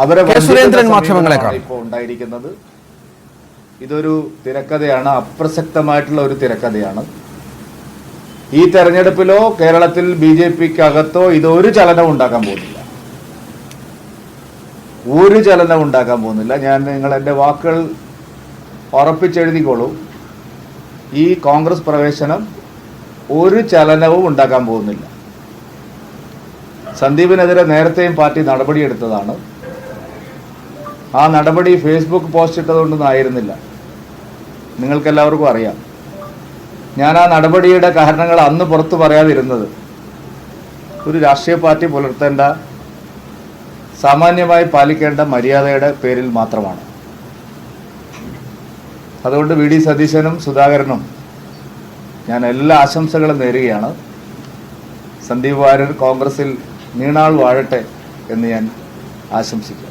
അവരെ. സുരേന്ദ്രൻ വഞ്ചിക്കുന്ന മാധ്യമങ്ങളെ സമീപനമാണ് ഇപ്പോൾ ഉണ്ടായിരിക്കുന്നത്. ഇതൊരു തിരക്കഥയാണ് അപ്രസക്തമായിട്ടുള്ള ഒരു തിരക്കഥയാണ്. ഈ തെരഞ്ഞെടുപ്പിലോ കേരളത്തിൽ ബി ജെ പിക്ക് അകത്തോ ഇതൊരു ചലനം ഉണ്ടാക്കാൻ പോകുന്നില്ല. ഒരു ചലനം ഉണ്ടാക്കാൻ പോകുന്നില്ല. ഞാൻ നിങ്ങൾ എന്റെ വാക്കുകൾ ഉറപ്പിച്ചെഴുതിക്കോളൂ. ഈ കോൺഗ്രസ് പ്രവേശനം ഒരു ചലനവും ഉണ്ടാക്കാൻ പോകുന്നില്ല. സന്ദീപിനെതിരെ നേരത്തെയും പാർട്ടി നടപടിയെടുത്തതാണ്. ആ നടപടി ഫേസ്ബുക്ക് പോസ്റ്റ് ഇട്ടതുകൊണ്ടൊന്നും ആയിരുന്നില്ല. നിങ്ങൾക്കെല്ലാവർക്കും അറിയാം. ഞാൻ ആ നടപടിയുടെ കാരണങ്ങൾ അന്ന് പുറത്തു പറയാതിരുന്നത് ഒരു രാഷ്ട്രീയ പാർട്ടി പുലർത്തേണ്ട സാമാന്യമായി പാലിക്കേണ്ട മര്യാദയുടെ പേരിൽ മാത്രമാണ്. അതുകൊണ്ട് വി ഡി സതീശനും സുധാകരനും ഞാൻ എല്ലാ ആശംസകളും നേരുകയാണ്. സന്ദീപ് വാര്യർ കോൺഗ്രസിൽ നീണാൾ വാഴട്ടെ എന്ന് ഞാൻ ആശംസിക്കുന്നു.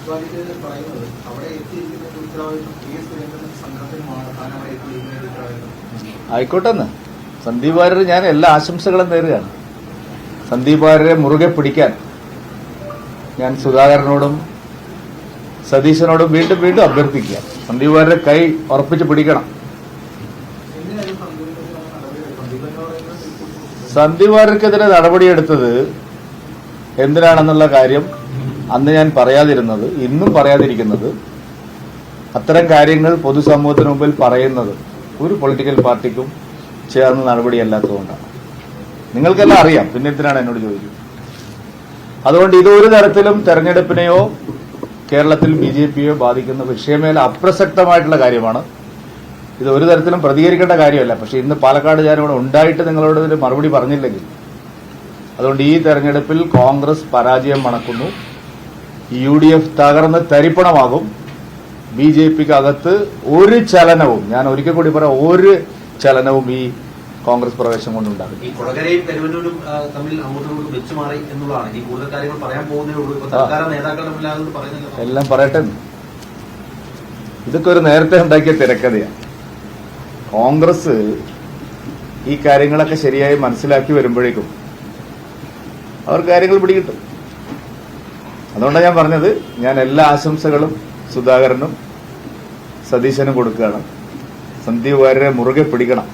ഇക്വാലിറ്റിയിൽ പറയുന്നത് അവിടെ എത്തിയിരിക്കുന്ന ഉത്തരവാദിത്വം പി എസ് സുരേന്ദ്രൻ സംഘത്തിനുമാണ്. താൻ അവിടെ എത്തിയിരിക്കുന്ന ഉത്തരവാദിത്വം. ആയിക്കോട്ടെ സന്ദീപ് വാര്യർ ഞാൻ എല്ലാ ആശംസകളും നേരുകയാണ്. സന്ദീപ് വാര്യരെ മുറുകെ പിടിക്കാൻ ഞാൻ സുധാകരനോടും സതീശനോടും വീണ്ടും വീണ്ടും അഭ്യർത്ഥിക്കുക. സന്ദീപ് വാര്യരെ കൈ ഉറപ്പിച്ച് പിടിക്കണം. സന്ദീപ് വാര്യർക്കെതിരെ നടപടിയെടുത്തത് എന്തിനാണെന്നുള്ള കാര്യം അന്ന് ഞാൻ പറയാതിരുന്നത് ഇന്നും പറയാതിരിക്കുന്നത് അത്തരം കാര്യങ്ങൾ പൊതുസമൂഹത്തിന് മുമ്പിൽ പറയുന്നത് ഒരു പൊളിറ്റിക്കൽ പാർട്ടിക്കും ചേർന്ന നടപടിയല്ലാത്തതുകൊണ്ടാണ്. നിങ്ങൾക്കെല്ലാം അറിയാം പിന്നെ എന്തിനാണ് എന്നോട് ചോദിക്കുന്നത് അതുകൊണ്ട് ഇത് ഒരു തരത്തിലും തെരഞ്ഞെടുപ്പിനെയോ കേരളത്തിൽ ബി ജെ പിയോ ബാധിക്കുന്ന വിഷയമേല അപ്രസക്തമായിട്ടുള്ള കാര്യമാണ്. ഇത് ഒരു തരത്തിലും പ്രതികരിക്കേണ്ട കാര്യമല്ല. പക്ഷെ ഇന്ന് പാലക്കാട് ഞാൻ ഇവിടെ ഉണ്ടായിട്ട് നിങ്ങളോട് ഇതിന് മറുപടി പറഞ്ഞില്ലെങ്കിൽ അതുകൊണ്ട് ഈ തെരഞ്ഞെടുപ്പിൽ കോൺഗ്രസ് പരാജയം മണക്കുന്നു. യു ഡി എഫ് തകർന്ന് തരിപ്പണമാകും. ബി ജെ പിക്ക് അകത്ത് ഒരു ചലനവും ഞാൻ ഒരിക്കൽ കൂടി പറയാം ഒരു ചലനവും ഈ കോൺഗ്രസ് പ്രവേശം കൊണ്ടുണ്ടാകും ഈ കൊടകരയും കരുവന്നൂരും തമ്മിൽ അങ്ങോട്ടും ഇങ്ങോട്ടും വെച്ചു മാറി എന്നുള്ളതാണ്. ഇനി കൂടുതൽ കാര്യങ്ങൾ പറയാൻ പോകുന്നേ നേതാക്കൾ എല്ലാം പറയട്ടെ. ഇതൊക്കെ ഒരു നേരത്തെ ഉണ്ടാക്കിയ തിരക്കഥയാണ് കോൺഗ്രസ് ഈ കാര്യങ്ങളൊക്കെ ശരിയായി മനസ്സിലാക്കി വരുമ്പോഴേക്കും അവർ കാര്യങ്ങൾ പിടികിട്ടും. അതുകൊണ്ടാണ് ഞാൻ പറഞ്ഞത് ഞാൻ എല്ലാ ആശംസകളും സുധാകരനും സതീശനും കൊടുക്കുകയാണ്. സന്ദീപ് വാര്യരെ മുറുകെ പിടിക്കണം.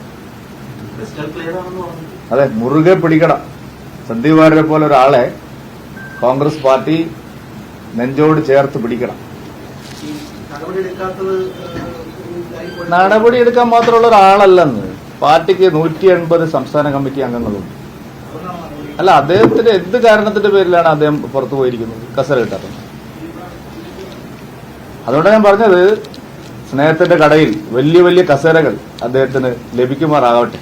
അതെ മുറുകെ പിടിക്കണം. സന്ദീപ് വാര്യരെ പോലെ ഒരാളെ കോൺഗ്രസ് പാർട്ടി നെഞ്ചോട് ചേർത്ത് പിടിക്കണം. നടപടിയെടുക്കാൻ നടപടി എടുക്കാൻ മാത്രമുള്ള ഒരാളല്ലെന്ന്. പാർട്ടിക്ക് നൂറ്റി എൺപത് സംസ്ഥാന കമ്മിറ്റി അംഗങ്ങളുണ്ട്. അല്ല അദ്ദേഹത്തിന്റെ എന്ത് കാരണത്തിന്റെ പേരിലാണ് അദ്ദേഹം പുറത്തു പോയിരിക്കുന്നത്? കസര കിട്ടാത്തത്. അതുകൊണ്ടാണ് ഞാൻ പറഞ്ഞത് സ്നേഹത്തിന്റെ കടയിൽ വലിയ വലിയ കസേരകൾ അദ്ദേഹത്തിന് ലഭിക്കുമാറാകട്ടെ.